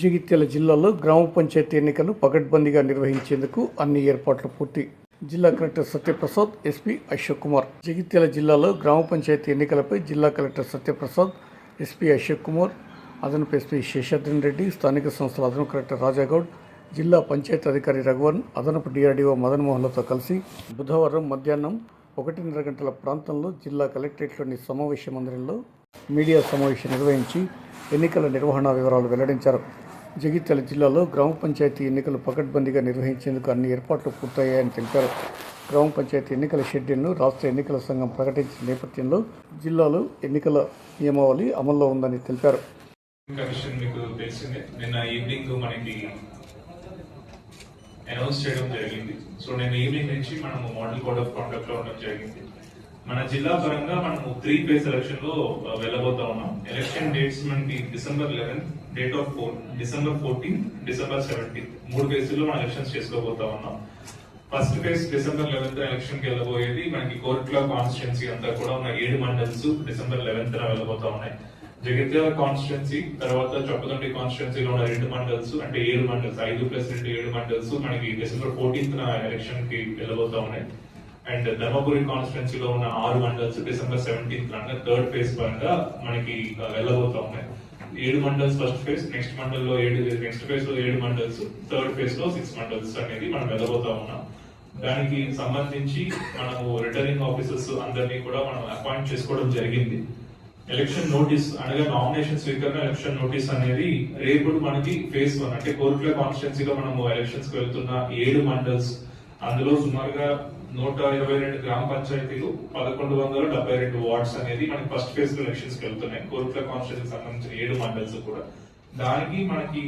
జగిత్యాల జిల్లాలో గ్రామ పంచాయతీ ఎన్నికలు పకడ్బందీగా నిర్వహించేందుకు అన్ని ఏర్పాట్లు పూర్తి. జిల్లా కలెక్టర్ సత్యప్రసాద్ ఎస్పీ అశోక్ కుమార్. జగిత్యాల జిల్లాలో గ్రామ పంచాయతీ ఎన్నికలపై జిల్లా కలెక్టర్ సత్యప్రసాద్ ఎస్పీ అశోక్ కుమార్ అదనపు ఎస్పీ శేషాద్రిన్ రెడ్డి స్థానిక సంస్థల అదనపు కలెక్టర్ రాజాగౌడ్ జిల్లా పంచాయతీ అధికారి రఘువన్ అదనపు డిఆర్డీఓ మదన్ మోహన్లతో కలిసి బుధవారం మధ్యాహ్నం ఒకటిన్నర గంటల ప్రాంతంలో జిల్లా కలెక్టరేట్లోని సమావేశ మందిరంలో మీడియా సమావేశం నిర్వహించి ఎన్నికల నిర్వహణ వివరాలు వెల్లడించారు. జగిత్యాల జిల్లాలో గ్రామ పంచాయతీ ఎన్నికలు పకడ్బందీగా నిర్వహించేందుకు అన్ని ఏర్పాట్లు పూర్తయ్యాయని తెలిపారు. గ్రామ పంచాయతీ ఎన్నికల షెడ్యూల్ను రాష్ట్ర ఎన్నికల సంఘం ప్రకటించిన నేపథ్యంలో జిల్లాలో ఎన్నికల నియమావళి అమల్లో ఉందని తెలిపారు. కమిషన్ మీకు తెలిసిందే. నిన్న ఈవినింగ్ మనకి అనౌన్స్ చేయడం జరిగింది. సో నేను ఈవినింగ్ నుంచి మనము మోడల్ కోడ్ ఆఫ్ కాండక్ట్లో ఉండడం జరిగింది. మన జిల్లా పరంగా మనము త్రీ ఫేజ్ ఎలక్షన్లో వెళ్ళబోతా ఉన్నాం. ఎలక్షన్ డేట్స్ మనకి December eleventh date of four December fourteen December seventeen మూడు ఫేజ్లో మనం ఎలక్షన్స్ చేసుకోబోతా ఉన్నాం. ఫస్ట్ ఫేజ్ డిసెంబర్ లెవెన్త్ ఎలక్షన్కి వెళ్ళబోయేది మనకి కోర్టుల కాన్స్టిట్యున్సీ అంతా కూడా ఉన్న ఏడు మండల్స్ డిసెంబర్ లెవెన్త్ వెళ్ళబోతా ఉన్నాయి. జగిత్యాల కాన్స్టిట్యున్సీ తర్వాత చొప్పదండి కాన్స్టిట్యున్సీలో ఉన్న రెండు మండల్స్ అంటే ఏడు మండల్స్ ఐదు ప్లస్ రెండు ఏడు మండల్స్ మనకి డిసెంబర్ ఫోర్టీన్త్ ఎలక్షన్కి వెళ్ళబోతా ఉన్నాయి. అండ్ ధర్మపురి కాన్స్టిట్యున్సీలో ఉన్న ఆరు మండల్స్ డిసెంబర్ సెవెంటీన్త్ అంటే థర్డ్ ఫేజ్ పరంగా మనకి వెళ్ళబోతా ఉన్నాయి. ఏడు మండల్స్ ఫస్ట్ ఫేజ్ నెక్స్ట్ మండల్లో ఏడు నెక్స్ట్ ఫేజ్లో ఏడు మండల్స్ థర్డ్ ఫేజ్లో సిక్స్ మండల్స్ అనేది మనం వెళ్ళబోతా ఉన్నాం. దానికి సంబంధించి మనము రిటర్నింగ్ ఆఫీసర్స్ అందరినీ కూడా మనం అపాయింట్ చేసుకోవడం జరిగింది. ఎలక్షన్ నోటీస్ అనగా నామినేషన్ స్వీకరణ ఎలక్షన్ నోటీస్ అనేది రేపు మనకి ఫేజ్ వన్ అంటే కోర్టుల కాన్స్టిట్యున్సీలో మనము ఎలక్షన్స్కి వెళ్తున్న ఏడు మండల్స్. అందులో సుమారుగా నూట ఇరవై రెండు గ్రామ పంచాయతీలు పదకొండు వందల డెబ్బై రెండు వార్డ్స్ అనేది మనకి ఫస్ట్ ఫేజ్ ఎలక్షన్స్కి వెళ్తున్నాయి. కోరుట్ల కాన్స్టిట్యున్సీ సంబంధించిన ఏడు మండల్స్ కూడా. దానికి మనకి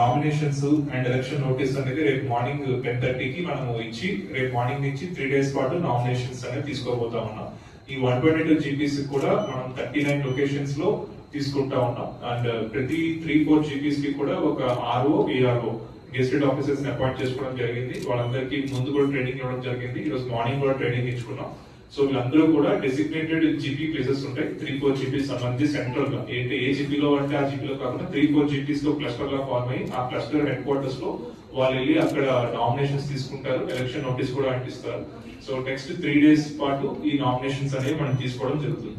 నామినేషన్స్ అండ్ ఎలక్షన్ నోటీస్ అనేది రేపు మార్నింగ్ టెన్ థర్టీకి మనము ఇచ్చి రేపు మార్నింగ్ నుంచి త్రీ డేస్ పాటు నామినేషన్స్ అనేది తీసుకోబోతా ఉన్నాం. ఈ వన్ ట్వంటీ టూ జీపీస్ కూడా మనం థర్టీ నైన్ లొకేషన్స్లో తీసుకుంటా ఉన్నాం. అండ్ ప్రతి త్రీ ఫోర్ జీపీస్కి కూడా ఒక ఆర్ఓ ఏఆర్ఓ గెస్టెడ్ ఆఫీసర్స్ని అపాయింట్ చేసుకోవడం జరిగింది. వాళ్ళందరికీ ముందు కూడా ట్రైనింగ్ ఇవ్వడం జరిగింది. ఈ రోజు మార్నింగ్ కూడా ట్రైనింగ్ ఇచ్చుకున్నాం. సో వీళ్ళందరూ కూడా డెసిగ్నేటెడ్ జీపీ ప్లేసెస్ ఉంటాయి. త్రీ ఫోర్ జీపీస్ సంబంధించి సెంట్రల్గా. ఏంటి ఏ జీపీలో అంటే ఆ జీపీలో కాకుండా త్రీ ఫోర్ జీపీస్లో క్లస్టర్గా ఫార్మ్ అయ్యి ఆ క్లస్టర్ హెడ్ క్వార్టర్స్లో వాళ్ళు వెళ్ళి అక్కడ నామినేషన్స్ తీసుకుంటారు. ఎలక్షన్ నోటీస్ కూడా అంటిస్తారు. సో నెక్స్ట్ త్రీ డేస్ పాటు ఈ నామినేషన్స్ అనేవి మనం తీసుకోవడం జరుగుతుంది.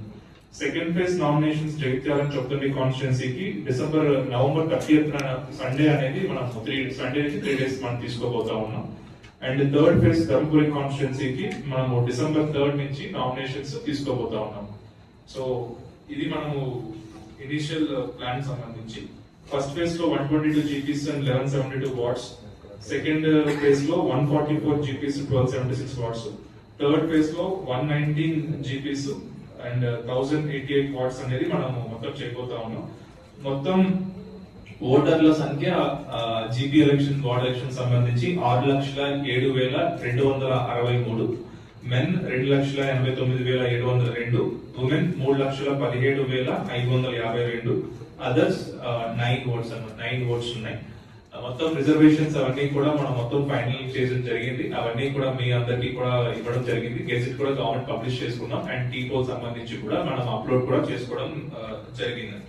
Second phase nominations Jagtial Choppadandi కాన్స్టిట్యున్సీకి డిసెంబర్ నవంబర్ థర్టీఎత్ సండే అనేది మనం త్రీ సండే నుంచి త్రీ డేస్ మనం తీసుకోబోతా ఉన్నాం. అండ్ థర్డ్ ఫేజ్ ధర్మపురి కాన్స్టిట్యున్సీకి మనము డిసెంబర్ థర్డ్ నుంచి నామినేషన్స్ తీసుకోబోతా ఉన్నాం. సో ఇది మనము ఇనిషియల్ ప్లాన్ సంబంధించి. ఫస్ట్ ఫేజ్లో one twenty two GPs and eleven seventy two wards second ఫేజ్లో one forty four GPs twelve seventy six watts third ఫేజ్లో one nineteen GPs and thousand eighty eight wards అనేది మనము మొత్తం చేయబోతా ఉన్నాం. మొత్తం ఓటర్ల సంఖ్య జీపీ ఎలక్షన్ వార్డ్ ఎలక్షన్ సంబంధించి ఆరు లక్షల ఏడు వేల రెండు వందల అరవై మూడు. మెన్ రెండు లక్షల ఎనభై తొమ్మిది వేల ఏడు వందల రెండు. ఉమెన్ మూడు లక్షల పదిహేడు వేల ఐదు వందల యాభై రెండు. అదర్స్ నైన్ ఓట్స్ అన్నమాట. నైన్ ఓట్స్ ఉన్నాయి. మొత్తం రిజర్వేషన్స్ అవన్నీ కూడా మనం మొత్తం ఫైనల్ చేయడం జరిగింది. అవన్నీ కూడా మీ అందరికీ కూడా ఇవ్వడం జరిగింది. గెజిట్ కూడా గవర్నమెంట్ పబ్లిష్ చేసుకున్నాం. అండ్ టీపో సంబంధించి కూడా మనం అప్లోడ్ కూడా చేసుకోవడం జరిగింది.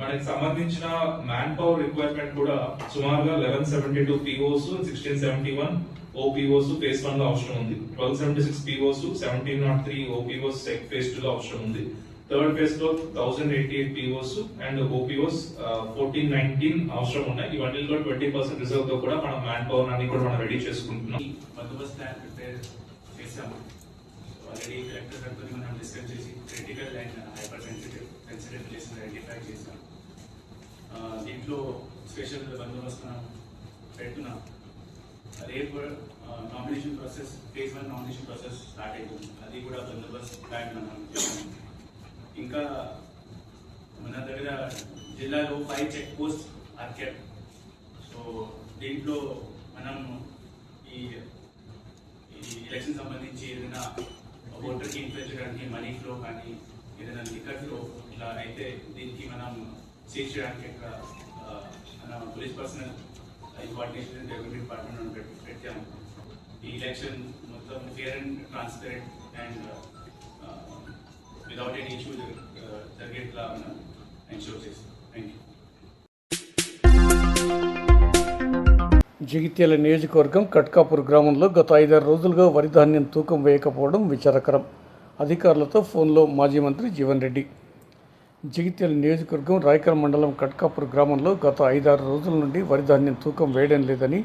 మనకి సంబంధించిన మ్యాన్ పవర్ రిక్వైర్మెంట్ కూడా సుమారుగా eleven seventy two POs sixteen seventy one OPOs phase వన్లో అవసరం ఉంది. Twelve seventy six POs seventeen nought three OPOs phase two లో అవసరం ఉంది. థర్డ్ ఫేజ్లో thousand eighty eight POs and OPOs fourteen nineteen అవసరం ఉన్నాయి. ఇవన్నీలో ట్వంటీ పర్సెంట్ రిజర్వ్తో కూడా మనం మ్యాన్ పవర్ అన్ని కూడా మనం రెడీ చేసుకుంటున్నాం. బందోబస్తు ప్లాన్ ప్రిపేర్ చేసాము ఆల్రెడీ కలెక్టర్ గారితో మనం డిస్కస్ చేసి critical and hyper sensitive sensitive places identify చేసాం దీంట్లో స్పెషల్ బందోబస్తు మనం పెడుతున్నాం. రేపు nomination process phase one nomination process start అవుతుంది అది కూడా బందోబస్తు ప్లాన్ మనం చేసాం ఇంకా మన దగ్గర జిల్లాలో ఫైవ్ చెక్ పోస్ట్ ఆర్కెట్ సో దీంట్లో మనం ఈ ఈ ఎలక్షన్ సంబంధించి ఏదైనా ఓటర్కి ఇన్ఫ్లుయెన్స్ చేయడానికి మనీ ఫ్లో కానీ ఏదైనా లిక్కర్ ఫ్లో ఇలా అయితే దీనికి మనం సీజ్ చేయడానికి ఇక్కడ మన police personnel coordination revenue department పెట్టాము. ఈ ఎలక్షన్ మొత్తం fair and transparent and without any issue జరిగేట్లా ensure చేస్తాం థ్యాంక్ యూ జగిత్యాల నియోజకవర్గం కట్కాపూర్ గ్రామంలో గత ఐదారు రోజులుగా వరి ధాన్యం తూకం వేయకపోవడం విచారకరం. అధికారులతో ఫోన్లో మాజీ మంత్రి జీవన్ రెడ్డి. జగిత్యాల నియోజకవర్గం రాయకల్ మండలం కట్కాపూర్ గ్రామంలో గత ఐదారు రోజుల నుండి వరి ధాన్యం తూకం వేయడం లేదని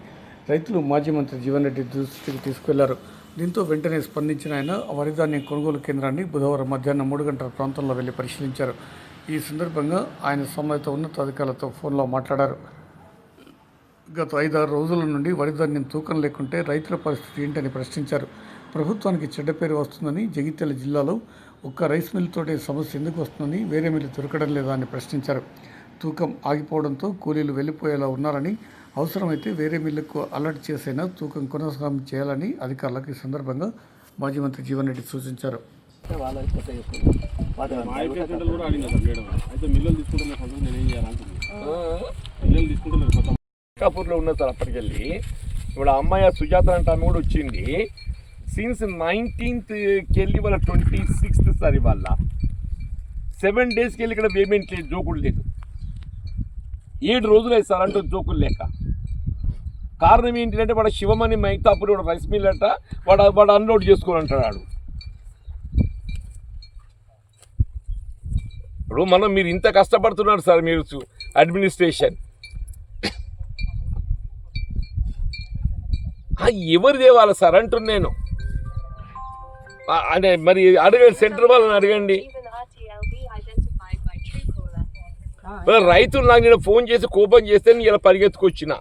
రైతులు మాజీ మంత్రి జీవన్ రెడ్డి దృష్టికి తీసుకెళ్ళారు. దీంతో వెంటనే స్పందించిన ఆయన వరిధాన్యం కొనుగోలు కేంద్రాన్ని బుధవారం మధ్యాహ్నం మూడు గంటల ప్రాంతంలో వెళ్ళి పరిశీలించారు. ఈ సందర్భంగా ఆయన సంబంధిత ఉన్నతాధికారులతో ఫోన్లో మాట్లాడారు. గత ఐదారు రోజుల నుండి వరిధాన్యం తూకం లేకుంటే రైతుల పరిస్థితి ఏంటని ప్రశ్నించారు. ప్రభుత్వానికి చెడ్డ పేరు వస్తుందని జగిత్యాల జిల్లాలో ఒక్క రైస్ మిల్లుతోటే సమస్య ఎందుకు వస్తుందని వేరే మిల్లు దొరకడం లేదా అని ప్రశ్నించారు. తూకం ఆగిపోవడంతో కూలీలు వెళ్ళిపోయేలా ఉన్నారని అవసరమైతే వేరే మిల్లుకు అలర్ట్ చేసైనా తూకం కొనసాగం చేయాలని అధికారులకు ఈ సందర్భంగా మాజీ మంత్రి జీవన్ రెడ్డి సూచించారు. కపూర్లో ఉన్న సార్ అప్పటికెళ్ళి. ఇప్పుడు అమ్మాయి ఆ సుజాత అంటే ఆమె కూడా వచ్చింది. సిన్స్ నైన్టీన్త్కి వెళ్ళి వాళ్ళ ట్వంటీ సిక్స్త్ సార్ ఇవాళ. సెవెన్ డేస్కి వెళ్ళి ఇక్కడ పేమెంట్ లేదు జోకులు లేదు. ఏడు రోజులు సార్ అంటూ జోకులు లేక. కారణం ఏంటంటే వాడు శివమణి మైతాపూర్ వాడు రైస్ మిల్ అంట వాడు వాడు అన్లోడ్ చేసుకొని అంటాడు. ఇప్పుడు మనం మీరు ఇంత కష్టపడుతున్నారు సార్ మీరు అడ్మినిస్ట్రేషన్ ఎవరు తేవాలి సార్ అంటున్నా నేను? అంటే మరి అడగండి సెంటర్ వాళ్ళని అడగండి. రైతులు నాకు నేను ఫోన్ చేసి కోపం చేస్తే నేను ఇలా పరిగెత్తుకొచ్చిన.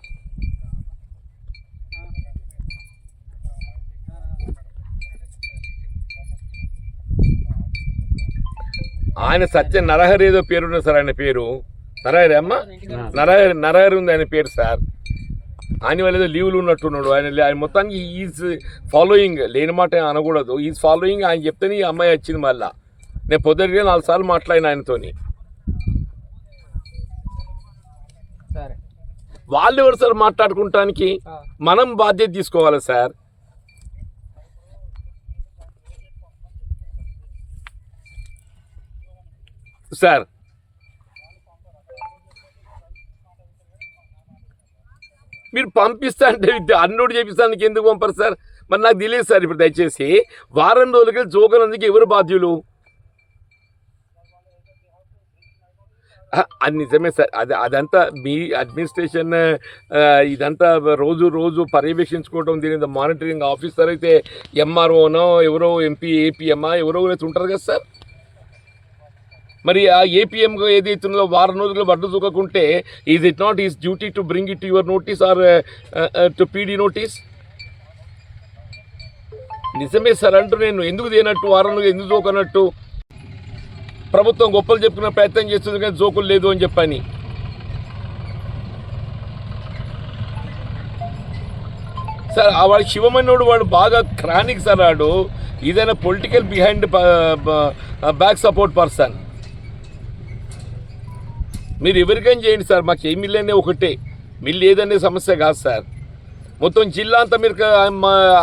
ఆయన సత్య నరహరి ఏదో పేరున్న సార్ ఆయన పేరు. నరహరి అమ్మ? నరహరి నరహరి ఉంది ఆయన పేరు సార్. ఆయన వాళ్ళు ఏదో లీవ్లు ఉన్నట్టున్నాడు. ఆయన ఆయన మొత్తానికి ఈజ్ ఫాలోయింగ్ లేని మాట అనకూడదు. ఈజ్ ఫాలోయింగ్ ఆయన చెప్తేనే ఈ అమ్మాయి వచ్చింది మళ్ళా. నేను పొద్దుటిగా నాలుగు సార్లు మాట్లాడిన ఆయనతోని. వాళ్ళు ఎవరు సార్ మాట్లాడుకుంటానికి? మనం బాధ్యత తీసుకోవాలి సార్. సార్. మీరు పంపిస్తా అంటే అన్నోడు చేపిస్తానికి ఎందుకు పంపరు సార్? మరి నాకు తెలియదు సార్ ఇప్పుడు దయచేసి. వారం రోజులకి జోకనందుకు ఎవరు బాధ్యులు? అది నిజమే సార్. అది అదంతా మీ అడ్మినిస్ట్రేషన్ ఇదంతా రోజు రోజు పర్యవేక్షించుకోవడం దీని మానిటరింగ్ ఆఫీసర్ అయితే ఎంఆర్ఓనో ఎవరో ఎంపీ ఏపీఎంఆ ఎవరో ఉంటారు కదా సార్? మరి ఆ ఏపీఎం ఏదైతుందో వారం రోజులు వడ్డు చూకకుంటే is it not his duty to bring it your notice or to PD notice నిజమే సార్ అంటూ నేను ఎందుకు దేనట్టు వారం రోజులు ఎందుకు చూకనట్టు ప్రభుత్వం గొప్పలు చెప్పుకునే ప్రయత్నం చేస్తుంది కానీ జోకులు లేదు అని చెప్పని. సార్ ఆ వాడు శివమన్నోడు వాడు బాగా క్రానిక్ సార్ వాడు ఏదైనా political behind back support person మీరు ఎవరికైనా చేయండి సార్ మాకు ఏ మిల్ అనే ఒకటే. మిల్ ఏదనే సమస్య కాదు సార్. మొత్తం జిల్లా అంతా మీరు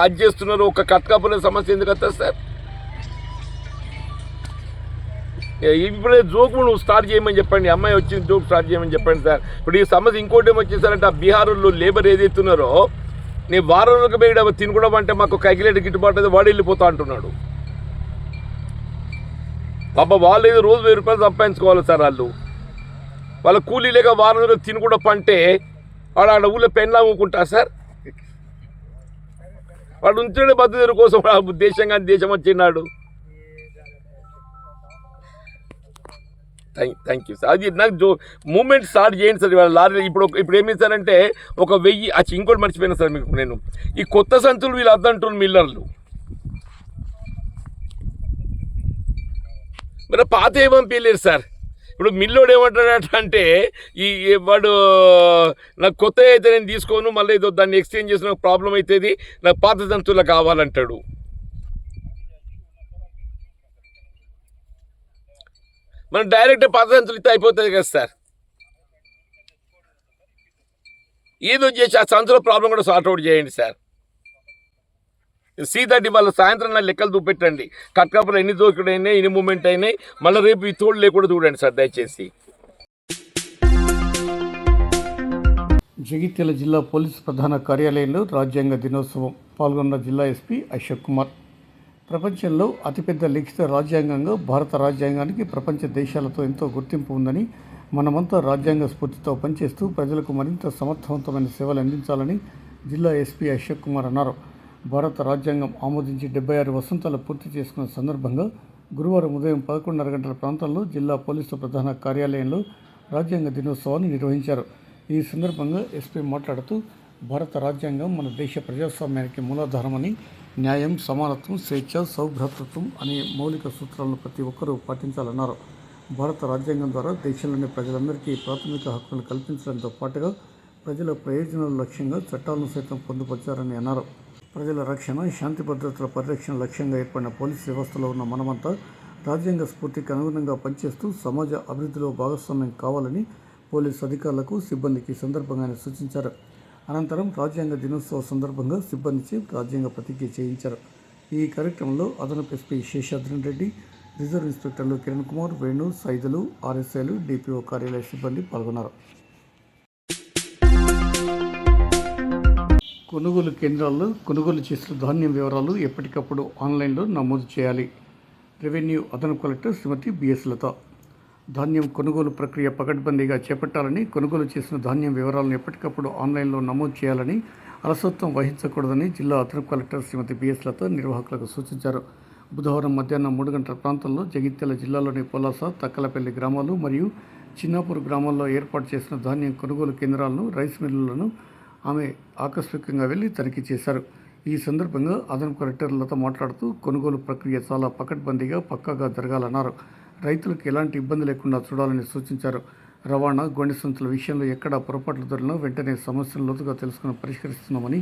అది చేస్తున్నారు ఒక కట్కాపుల సమస్య ఎందుకు వస్తుంది సార్? ఇప్పుడే జోక్ నువ్వు స్టార్ట్ చేయమని చెప్పండి అమ్మాయి వచ్చింది జోక్ స్టార్ట్ చేయమని చెప్పండి సార్. ఇప్పుడు ఈ సమస్య ఇంకోటి ఏమో వచ్చేసారంటే ఆ బీహార్లో లేబర్ ఏదైతున్నారో నీ వారం రోజులకు పోయి తినకూడదు అంటే మాకు కైకిలేట్ గిట్టుబాటు అయితే వాడు వెళ్ళిపోతా అంటున్నాడు. పాప వాళ్ళు ఏదో రోజు వెయ్యి రూపాయలు సంపాదించుకోవాలి సార్ వాళ్ళు. వాళ్ళ కూలీ లేక వారం రోజులు తినకూడదు పంటే వాడు ఆడ ఊళ్ళో పెన్లా అమ్ముకుంటా సార్? వాడు ఉంచుడే బతుదేరు కోసం దేశంగా దేశం వచ్చినాడు థ్యాంక్ థ్యాంక్ యూ సార్ అది నాకు జో మూమెంట్ స్టార్ట్ చేయండి సార్ ఇవాళ లారీ ఇప్పుడు ఇప్పుడు ఏమి సారంటే ఒక వెయ్యి అచ్చి ఇంకోటి మర్చిపోయినా సార్ మీకు నేను. ఈ కొత్త సంచులు వీళ్ళు అద్దంటున్నారు మిల్లర్లు. మరి పాత ఏమని పంపించలేరు సార్? ఇప్పుడు మిల్లోడు ఏమంటాడట అంటే ఈ వాడు నాకు కొత్త అయితే నేను తీసుకోను మళ్ళీ ఏదో దాన్ని ఎక్స్చేంజ్ చేసిన ప్రాబ్లం అవుతుంది నాకు పాత జంతువులు కావాలంటాడు. మనం డైరెక్ట్ పాత జంతువులు ఇస్తే అయిపోతుంది కదా సార్. ఏదో చేసి ఆ సంచుల ప్రాబ్లం కూడా సార్ట్అవుట్ చేయండి సార్. సీ మళ్ళీ సాయంత్రం నా లెక్కలు చూపెట్టండి. కట్కాపులు ఎన్ని దోకుడు అయినాయి ఎన్ని మూమెంట్ అయినాయి మళ్ళీ రేపు ఈ తోడు లేకుండా చూడండి సార్ దయచేసి. జగిత్యాల జిల్లా పోలీసు ప్రధాన కార్యాలయంలో రాజ్యాంగ దినోత్సవం పాల్గొన్న జిల్లా ఎస్పీ అశోక్ కుమార్. ప్రపంచంలో అతిపెద్ద లిఖిత రాజ్యాంగంగా భారత రాజ్యాంగానికి ప్రపంచ దేశాలతో ఎంతో గుర్తింపు ఉందని మనమంతా రాజ్యాంగ స్ఫూర్తితో పనిచేస్తూ ప్రజలకు మరింత సమర్థవంతమైన సేవలు అందించాలని జిల్లా ఎస్పీ అశోక్ కుమార్ అన్నారు. భారత రాజ్యాంగం ఆమోదించి డెబ్బై ఆరు వసంతాలు పూర్తి చేసుకున్న సందర్భంగా గురువారం ఉదయం పదకొండున్నర గంటల ప్రాంతంలో జిల్లా పోలీసు ప్రధాన కార్యాలయంలో రాజ్యాంగ దినోత్సవాన్ని నిర్వహించారు. ఈ సందర్భంగా ఎస్పీ మాట్లాడుతూ భారత రాజ్యాంగం మన దేశ ప్రజాస్వామ్యానికి మూలాధారమని న్యాయం సమానత్వం స్వేచ్ఛ సౌభ్రాతృత్వం అనే మౌలిక సూత్రాలను ప్రతి ఒక్కరూ పాటించాలన్నారు. భారత రాజ్యాంగం ద్వారా దేశంలోని ప్రజలందరికీ ప్రాథమిక హక్కులు కల్పించడంతో పాటుగా ప్రజల ప్రయోజనాల లక్ష్యంగా చట్టాలను సైతం పొందుపరిచారని అన్నారు. ప్రజల రక్షణ శాంతి భద్రతల పరిరక్షణ లక్ష్యంగా ఏర్పడిన పోలీస్ వ్యవస్థలో ఉన్న మనమంతా రాజ్యాంగ స్ఫూర్తికి అనుగుణంగా పనిచేస్తూ సమాజ అభివృద్ధిలో భాగస్వామ్యం కావాలని పోలీస్ అధికారులకు సిబ్బందికి సందర్భంగానే సందర్భంగా ఆయన సూచించారు. అనంతరం రాజ్యాంగ దినోత్సవ సందర్భంగా సిబ్బందిచే రాజ్యాంగ ప్రతిజ్ఞ చేయించారు. ఈ కార్యక్రమంలో అదనపు ఎస్పీ శేషాద్రన్ రెడ్డి రిజర్వ్ ఇన్స్పెక్టర్లు కిరణ్ కుమార్ వేణు సైదులు ఆర్ఎస్ఐలు డిపిఓ కార్యాలయ సిబ్బంది పాల్గొన్నారు. కొనుగోలు కేంద్రాల్లో కొనుగోలు చేసిన ధాన్యం వివరాలు ఎప్పటికప్పుడు ఆన్లైన్లో నమోదు చేయాలి. రెవెన్యూ అదనపు కలెక్టర్ శ్రీమతి బిఎస్ లత. ధాన్యం కొనుగోలు ప్రక్రియ పకడ్బందీగా చేపట్టాలని కొనుగోలు చేసిన ధాన్యం వివరాలను ఎప్పటికప్పుడు ఆన్లైన్లో నమోదు చేయాలని అలసత్వం వహించకూడదని జిల్లా అదనపు కలెక్టర్ శ్రీమతి బిఎస్ లత నిర్వాహకులకు సూచించారు. బుధవారం మధ్యాహ్నం మూడు గంటల ప్రాంతంలో జగిత్యాల జిల్లాలోని పొలాస తక్కలపల్లి గ్రామాలు మరియు చిన్నాపూర్ గ్రామాల్లో ఏర్పాటు చేసిన ధాన్యం కొనుగోలు కేంద్రాలను రైస్ మిల్లులను ఆమె ఆకస్మికంగా వెళ్ళి తనిఖీ చేశారు. ఈ సందర్భంగా అదనపు కలెక్టర్ లత మాట్లాడుతూ కొనుగోలు ప్రక్రియ చాలా పకడ్బందీగా పక్కాగా జరగాలన్నారు. రైతులకు ఎలాంటి ఇబ్బంది లేకుండా చూడాలని సూచించారు. రవాణా గొండె సంతుల విషయంలో ఎక్కడ పొరపాట్లు దొరికినా వెంటనే సమస్యను లోతుగా తెలుసుకుని పరిష్కరిస్తున్నామని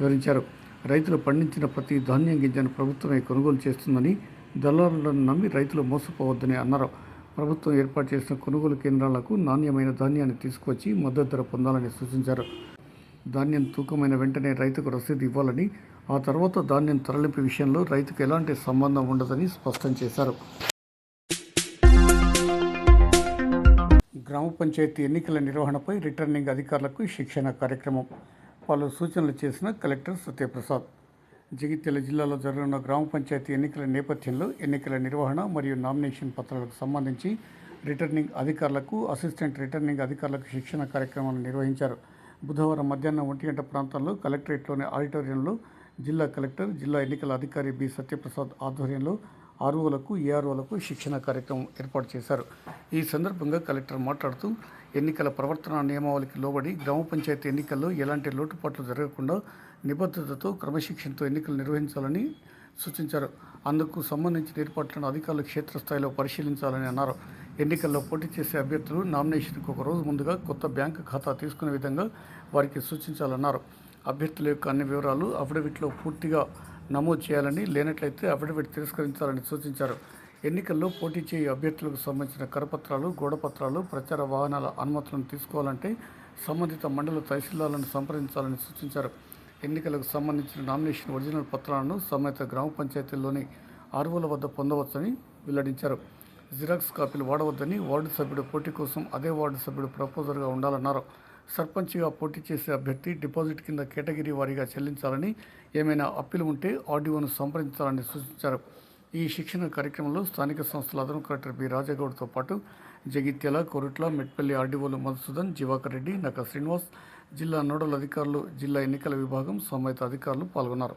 వివరించారు. రైతులు పండించిన ప్రతి ధాన్యం గింజను ప్రభుత్వమే కొనుగోలు చేస్తుందని దళారులను నమ్మి రైతులు మోసపోవద్దని అన్నారు. ప్రభుత్వం ఏర్పాటు చేసిన కొనుగోలు కేంద్రాలకు నాణ్యమైన ధాన్యాన్ని తీసుకొచ్చి మద్దతు ధర పొందాలని సూచించారు. ధాన్యం తూకమైన వెంటనే రైతుకు రసీదు ఇవ్వాలని ఆ తర్వాత ధాన్యం తరలింపు విషయంలో రైతుకు ఎలాంటి సంబంధం ఉండదని స్పష్టం చేశారు. గ్రామ పంచాయతీ ఎన్నికల నిర్వహణపై రిటర్నింగ్ అధికారులకు శిక్షణ కార్యక్రమం. పలు సూచనలు చేసిన కలెక్టర్ సత్యప్రసాద్. జగిత్యాల జిల్లాలో జరగనున్న గ్రామ పంచాయతీ ఎన్నికల నేపథ్యంలో ఎన్నికల నిర్వహణ మరియు నామినేషన్ పత్రాలకు సంబంధించి రిటర్నింగ్ అధికారులకు అసిస్టెంట్ రిటర్నింగ్ అధికారులకు శిక్షణ కార్యక్రమాలు నిర్వహించారు. బుధవారం మధ్యాహ్నం ఒంటి గంట ప్రాంతంలో కలెక్టరేట్లోని ఆడిటోరియంలో జిల్లా కలెక్టర్ జిల్లా ఎన్నికల అధికారి బి. సత్యప్రసాద్ ఆధ్వర్యంలో ఆర్ఓలకు ఏఆర్ఓలకు శిక్షణ కార్యక్రమం ఏర్పాటు చేశారు. ఈ సందర్భంగా కలెక్టర్ మాట్లాడుతూ ఎన్నికల ప్రవర్తన నియమావళికి లోబడి గ్రామ పంచాయతీ ఎన్నికల్లో ఎలాంటి లోటుపాట్లు జరగకుండా నిబద్ధతతో క్రమశిక్షణతో ఎన్నికలు నిర్వహించాలని సూచించారు. అందుకు సంబంధించిన ఏర్పాట్లను అధికారులు క్షేత్రస్థాయిలో పరిశీలించాలని అన్నారు. ఎన్నికల్లో పోటీ చేసే అభ్యర్థులు నామినేషన్కు ఒక రోజు ముందుగా కొత్త బ్యాంకు ఖాతా తీసుకునే విధంగా వారికి సూచించాలన్నారు. అభ్యర్థుల యొక్క అన్ని వివరాలు అఫిడవిట్లో పూర్తిగా నమోదు చేయాలని లేనట్లయితే అఫిడవిట్ తిరస్కరించాలని సూచించారు. ఎన్నికల్లో పోటీ చేయ అభ్యర్థులకు సంబంధించిన కరపత్రాలు గోడపత్రాలు ప్రచార వాహనాల అనుమతులను తీసుకోవాలంటే సంబంధిత మండల తహసీల్దార్లను సంప్రదించాలని సూచించారు. ఎన్నికలకు సంబంధించిన నామినేషన్ ఒరిజినల్ పత్రాలను సమేత గ్రామ పంచాయతీల్లోని ఆర్వోల వద్ద పొందవచ్చని వెల్లడించారు. జిరాక్స్ కాపీలు వాడవద్దని వార్డు సభ్యుడు పోటీ కోసం అదే వార్డు సభ్యుడు ప్రపోజర్గా ఉండాలన్నారు. సర్పంచ్గా పోటీ చేసే అభ్యర్థి డిపాజిట్ కింద కేటగిరీ వారీగా చెల్లించాలని ఏమైనా అప్పీలు ఉంటే ఆర్డీఓను సంప్రదించాలని సూచించారు. ఈ శిక్షణ కార్యక్రమంలో స్థానిక సంస్థల అదనపు కలెక్టర్ బి. రాజాగౌడ్తో పాటు జగిత్యాల కొరుట్ల మెట్పల్లి ఆర్డీఓలు మధుసూదన్ జివాకర్ రెడ్డి నక శ్రీనివాస్ జిల్లా నోడల్ అధికారులు జిల్లా ఎన్నికల విభాగం సంబంధిత అధికారులు పాల్గొన్నారు.